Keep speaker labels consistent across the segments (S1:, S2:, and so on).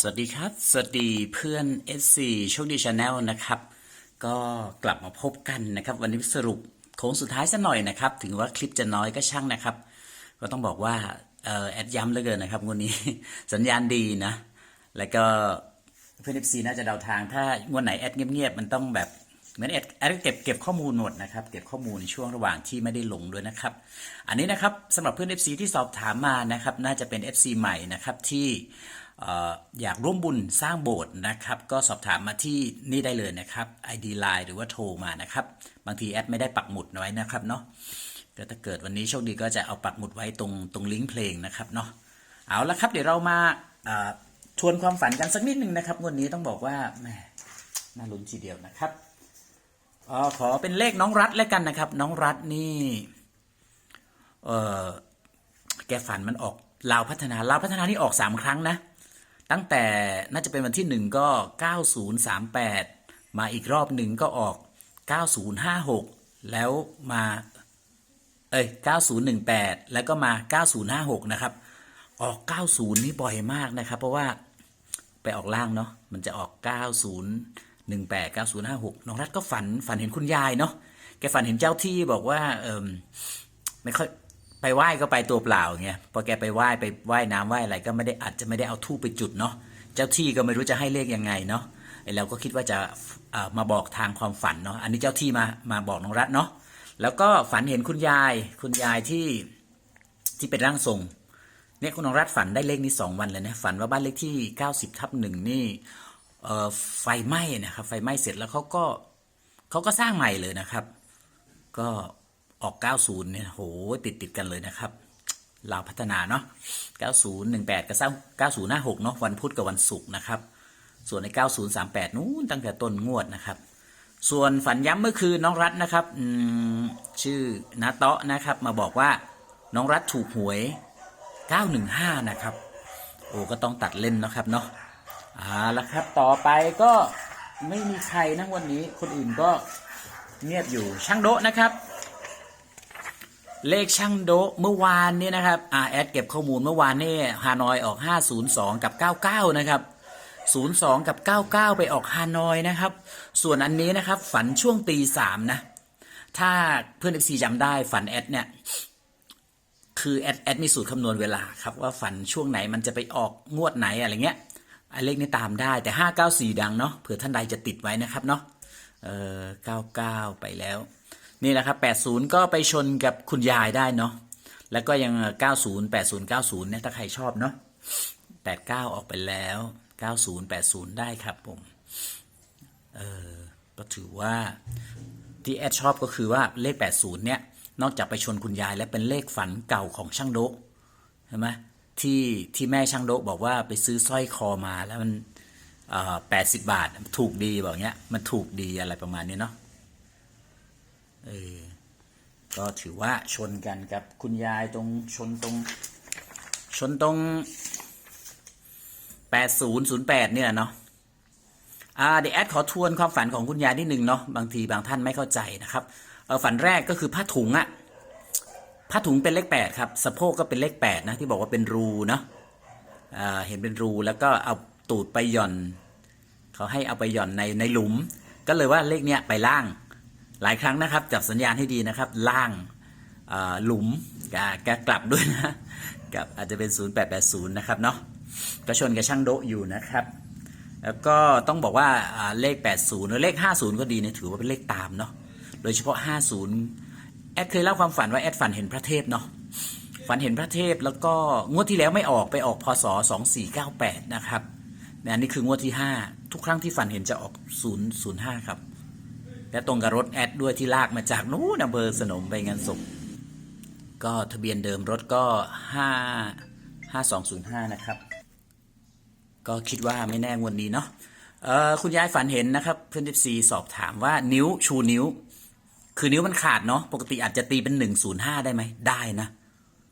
S1: สวัสดีครับ สวัสดีเพื่อน SC โชคดีชาแนลนะครับ ก็กลับมาพบกันนะครับ วันนี้สรุปโค้งสุดท้ายสักหน่อยนะครับ ถึงว่าคลิปจะน้อยก็ช่างนะครับ ก็ต้องบอกว่าออแอดย้ำเหลือเกินนะครับวดนี้ สัญญาณดีนะ แล้วก็เพื่อน FC น่าจะเดาทาง ถ้างวดไหนแอดเงียบๆมันต้องแบบเหมือนแอดแอดเก็บเก็บข้อมูลหมดนะครับเก็บข้อมูลในช่วงระหว่างที่ไม่ได้ลงด้วยนะครับ อันนี้นะครับสำหรับเพื่อน FC ที่สอบถามมานะครับ น่าจะเป็น FC ใหม่นะครับที่ อยากร่วมบุญสร้างโบสถ์นะครับ ก็สอบถามมาที่นี่ได้เลยนะครับ ID Line หรือว่าโทรมานะครับ บางทีแอดไม่ได้ปักหมุดไว้นะครับเนาะก็ถ้าเกิดวันนี้โชคดีก็จะเอาปักหมุดไว้ตรงตรงลิงก์เพลงนะครับเนาะเอาละครับเดี๋ยวเรามาทวนความฝันกันสักนิดหนึ่งนะครับวดนี้ต้องบอกว่าแหมน่าลุ้นทีเดียวนะครับออขอเป็นเลขน้องรัฐแล้วกันนะครับ น้องรัฐนี่เออแกฝันมันออกลาวพัฒนาลาวพัฒนานี่ออกสามครั้งนะ ตั้งแต่น่าจะเป็นวันที่หนึ่งก็เก้าศูนย์สามแปดมาอีกรอบหนึ่งก็ออกเก้าศูนย์ห้าหกแล้วมา เอ้ยเก้าศูนย์หนึ่งแปดแล้วก็มาเก้าศูนย์ห้าหกนะครับ ออกเก้าศูนย์นี่บ่อยมากนะครับ เพราะว่าไปออกล่างเนาะ มันจะออก 90 18 9056 น้องรัฐก็ฝันฝันเห็นคุณยายเนาะ แกฝันเห็นเจ้าที่บอกว่า เอมไม่ค่อย ไปไหว้ก็ไปตัวเปล่าเงี้ยพอแกไปไหว้ไปไหว้น้ำไหว้อะไรก็ไม่ได้อาจจะไม่ได้เอาทูบไปจุดเนาะเจ้าที่ก็ไม่รู้จะให้เลขยังไงเนาะเราก็คิดว่าจะมาบอกทางความฝันเนาะอันนี้เจ้าที่มามาบอกน้องรัฐเนาะแล้วก็ฝันเห็นคุณยายคุณยายที่ที่เป็นร่างทรงเนี่ยคุณน้องรัฐฝันได้เลขนี้สองวันเลยนะฝันว่าบ้านเลขที่90ทับหนึ่งนี่ไฟไหม้นะครับไฟไหม้เสร็จแล้วเขาก็เขาก็สร้างใหม่เลยนะครับ ก็ ออก 90 เนี่ยโหติดติดกันเลยนะครับลาวพัฒนาเนาะ 9018ก็สร้าง9056 เนาะวันพุธกับวันศุกร์นะครับ ส่วนใน 9038 นู้นตั้งแต่ต้นงวดนะครับ ส่วนฝันย้ำเมื่อคืนน้องรัฐนะครับชื่อนาเตาะนะครับมาบอกว่าน้องรัฐถูกหวย 915 นะครับ โอ้ก็ต้องตัดเล่นนะครับเนาะเอาละครับต่อไปก็ไม่มีใครนะวันนี้คนอื่นก็เงียบอยู่ช่างโดะนะครับ เลขช่างโดเมื่อวานนี้นะครับอ่าแอดเก็บข้อมูลเมื่อวานนี่ฮานอยออก 502 กับ 99 นะครับ 02 กับ 99 ไปออกฮานอยนะครับ ส่วนอันนี้นะครับ ฝันช่วงตีสามนะ ถ้าเพื่อนเอฟซีจำได้ฝันแอดเนี่ยคือแอดแอดมีสูตรคำนวณเวลาครับว่าฝันช่วงไหนมันจะไปออกงวดไหนอะไรเงี้ยไอเลขนี้ตามได้แต่ 594 ดังเนาะเผื่อท่านใดจะติดไว้นะครับเนาะเออ99 ไปแล้ว นี่แหละครับ 80 ก็ไปชนกับคุณยายได้เนาะ แล้วก็ยัง 90 80 90 เนี่ยถ้าใครชอบเนาะ 89 ออกไปแล้ว 90 80 ได้ครับผม เออก็ถือว่าที่แอดชอบก็คือว่าเลข 80 เนี่ย นอกจากไปชนคุณยายแล้วเป็นเลขฝันเก่าของช่างโดะใช่ไหมที่ที่แม่ช่างโดะบอกว่าไปซื้อสร้อยคอมาแล้วมันแปดสิบบาท ถูกดีบอกเงี้ย มันถูกดีอะไรประมาณนี้เนาะ เออ ก็ถือว่าชนกันกับ คุณยายตรงชนตรง ชนตรง8008เนี่ยเนาะอ่าเดี๋ยวแอดขอทวนความฝันของคุณยายนิดนึงเนาะบางทีบางท่านไม่เข้าใจนะครับเออฝันแรกก็คือผ้าถุงอะผ้าถุงเป็นเลขแปดครับสะโพกก็เป็นเลขแปดนะที่บอกว่าเป็นรูเนาะอ่าเห็นเป็นรูแล้วก็เอาตูดไปหย่อนเขาให้เอาไปหย่อนในในหลุม ก็เลยว่าเลขเนี้ยไปล่าง หลายครั้งนะครับ จับสัญญาณให้ดีนะครับ ล่างหลุมกแกกลับด้วยนะกับอาจจะเป็น 0880 นะครับเนาะก็ชนกับช่างโดะอยู่นะครับ แล้วก็ต้องบอกว่าเลข 80 หรือเลข 50 ก็ดีเนี่ยถือว่าเป็นเลขตามเนาะโดยเฉพาะ 50 แอดเคยเล่าความฝันว่าแอดฝันเห็นพระเทพเนาะฝันเห็นพระเทพแล้วก็งวดที่แล้วไม่ออกไปออกพศ 2498 นะครับเนี่ยอันนี้คืองวดที่ 5 ทุกครั้งที่ฝันเห็นจะออก 005 ครับ และตรงกับรถแอดด้วยที่ลากมาจากนู้นอำเภอสนมไปงานศพก็ทะเบียนเดิมรถก็5 5205นะครับ ก็คิดว่าไม่แน่งวันนี้เนาะคุณยายฝันเห็นนะครับ เพื่อนทิซีสอบถามว่านิ้วชูนิ้ว คือนิ้วมันขาดเนาะปกติอาจจะตีเป็นหนึ่งศูนย์ห้าได้ไหมได้นะ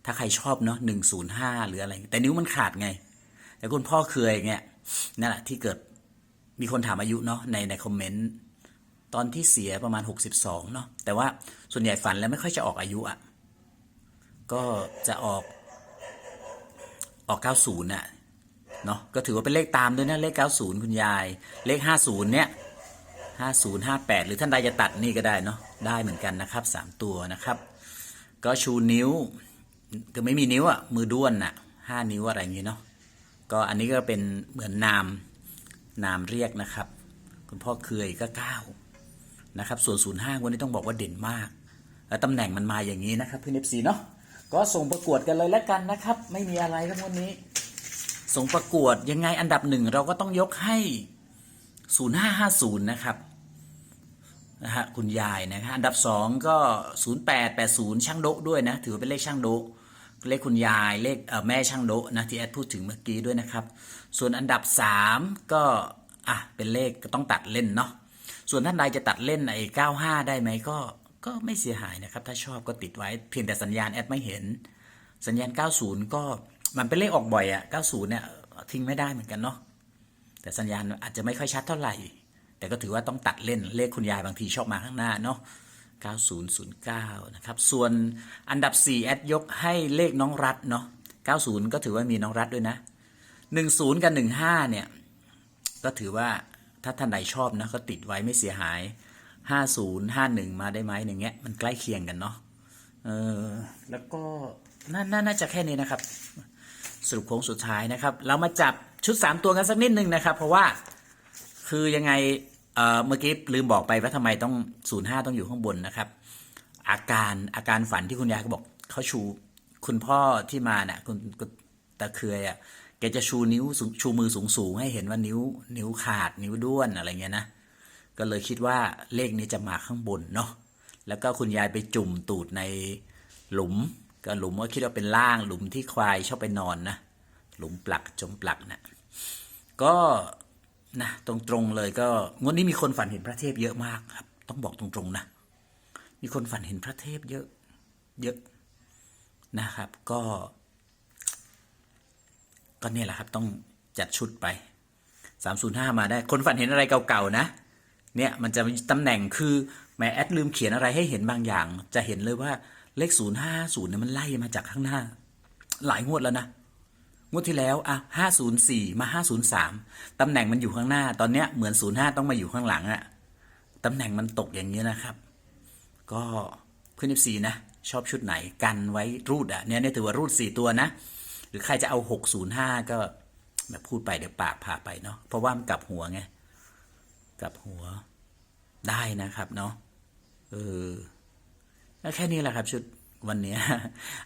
S1: ถ้าใครชอบเนาะหนึ่งศูนย์ห้าหรืออะไร แต่นิ้วมันขาดไง แต่คุณพ่อเคยเนี่ยนั่นแหละที่เกิดมีคนถามอายุเนาะในในคอมเมนต์ ตอนที่เสียประมาณ 62 เนาะแต่ว่าส่วนใหญ่ฝันแล้วไม่ค่อยจะออกอายุอะ่ะ ก็จะออกออก 90น่ะเนาะก็ถือว่าเป็นเลขตามด้วยนะเลข 90 คุณยาย เลข 50 เนี่ย 50 58 หรือท่านใดจะตัดนี่ก็ได้เนาะได้เหมือนกันนะครับ 3 ตัวนะครับ ก็ชูนิ้วก็ไม่มีนิ้วอะมือด้วนอะห้านิ้วอะไรอย่างงี้เนาะก็อันนี้ก็เป็นเหมือนนามนามเรียกนะครับ คุณพ่อเคยก็ 9 นะครับ ส่วน 05 วันนี้ต้องบอกว่าเด่นมาก แล้วตำแหน่งมันมาอย่างนี้นะครับเพื่อนเอฟซีเนาะก็ส่งประกวดกันเลยแล้วกันนะครับ ไม่มีอะไรครับวันนี้ ส่งประกวดยังไงอันดับหนึ่งเราก็ต้องยกให้ 0550 นะครับนะฮะคุณยายนะฮะอันดับสองก็ 0880 ช่างโดะด้วยนะ ถือเป็นเลขช่างโดะเลขคุณยายเลขแม่ช่างโดะนะที่แอดพูดถึงเมื่อกี้ด้วยนะครับ ส่วนอันดับ 3 ก็อะเป็นเลขก็ต้องตัดเล่นเนาะ ส่วนท่านใดจะตัดเล่นไอ้95 ได้ไหมก็ก็ไม่เสียหายนะครับ ถ้าชอบก็ติดไว้ เพียงแต่สัญญาณแอดไม่เห็น สัญญาณ 90 ก็มันเป็นเลขออกบ่อยอะ90 เนี่ยทิ้งไม่ได้เหมือนกันเนาะแต่สัญญาณอาจจะไม่ค่อยชัดเท่าไหร่ แต่ก็ถือว่าต้องตัดเล่นเลขคุณยายบางทีชอบมาข้างหน้าเนาะ9009 นะครับ ส่วนอันดับ 4 แอดยกให้เลขน้องรัฐเนาะ90 ก็ถือว่ามีน้องรัฐด้วยนะ 10 กับ 15 เนี่ย ก็ถือว่า ถ้าท่านใดชอบนะก็ติดไว้ไม่เสียหาย 50 51 มาได้ไหมอย่างเงี้ยมันใกล้เคียงกันเนาะเออแล้วก็น่านาน่าจะแค่นี้นะครับ สรุปโค้งสุดท้ายนะครับ เรามาจับชุด 3 ตัวกันสักนิดนึงนะครับ เพราะว่าคือยังไงเเมื่อกี้ลืมบอกไปว่าทำไมต้อง05ต้องอยู่ข้างบนนะครับ อาการอาการฝันที่คุณยายก็บอกเขาชูคุณพ่อที่มาเนี่ยคุณตาเคยอะ แกจะชูนิ้วชูมือสูงสูงๆให้เห็นว่านิ้ว นิ้วขาดนิ้วด้วนอะไรเงี้ยนะ ก็เลยคิดว่าเลขนี้จะมาข้างบนเนาะแล้วก็คุณยายไปจุ่มตูดในหลุมก็หลุมก็คิดว่าเป็นล่างหลุมที่ควายชอบไปนอนนะหลุมปลักจมปลักนะก็นะตรงๆเลยก็งวดนี้มีคนฝันเห็นพระเทพเยอะมากครับ ต้องบอกตรงๆนะมีคนฝันเห็นพระเทพเยอะ เยอะนะครับ ก็ ก็เนี่ยแหละครับต้องจัดชุดไปสามศูนย์ห้ามาได้ คนฝันเห็นอะไรเก่าๆนะ เนี่ยมันจะมีตำแหน่งคือแหมแอดลืมเขียนอะไรให้เห็นบางอย่าง จะเห็นเลยว่าเลขศูนย์ห้าศูนย์เนี่ยมันไล่มาจากข้างหน้า หลายงวดแล้วนะ งวดที่แล้วอะห้าศูนย์สี่มาห้าศูนย์สามตำแหน่งมันอยู่ข้างหน้า ตอนเนี้ยเหมือนศูนย์ห้าต้องมาอยู่ข้างหลังอะตำแหน่งมันตกอย่างนี้ยนะครับ ก็ขึ้นเอฟซีนะชอบชุดไหนกันไว้รูดอะเนี่ยเนี่ยถือว่ารูดสี่ตัวนะ หรือใครจะเอาหกศูนย์ห้าก็แบบพูดไปเดี๋ยวปากพาไปเนาะเพราะว่ามันกลับหัวไงกลับหัวได้นะครับเนาะเออแค่นี้แหละครับชุดวันนี้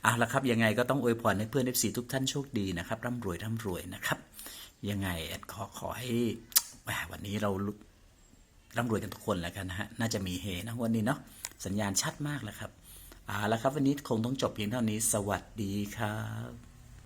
S1: เอาละครับยังไงก็ต้องอวยพรให้เพื่อนเอฟซีทุกท่านโชคดีนะครับร่ำรวยร่ำรวยนะครับ ยังไงแอดขอขอให้วันนี้เราร่ำรวยกันทุกคนแล้วกันนะฮะน่าจะมีเฮนะวันนี้เนาะสัญญาณชัดมากแล้วครับเอาละครับ วันนี้คงต้องจบเพียงเท่านี้สวัสดีครับ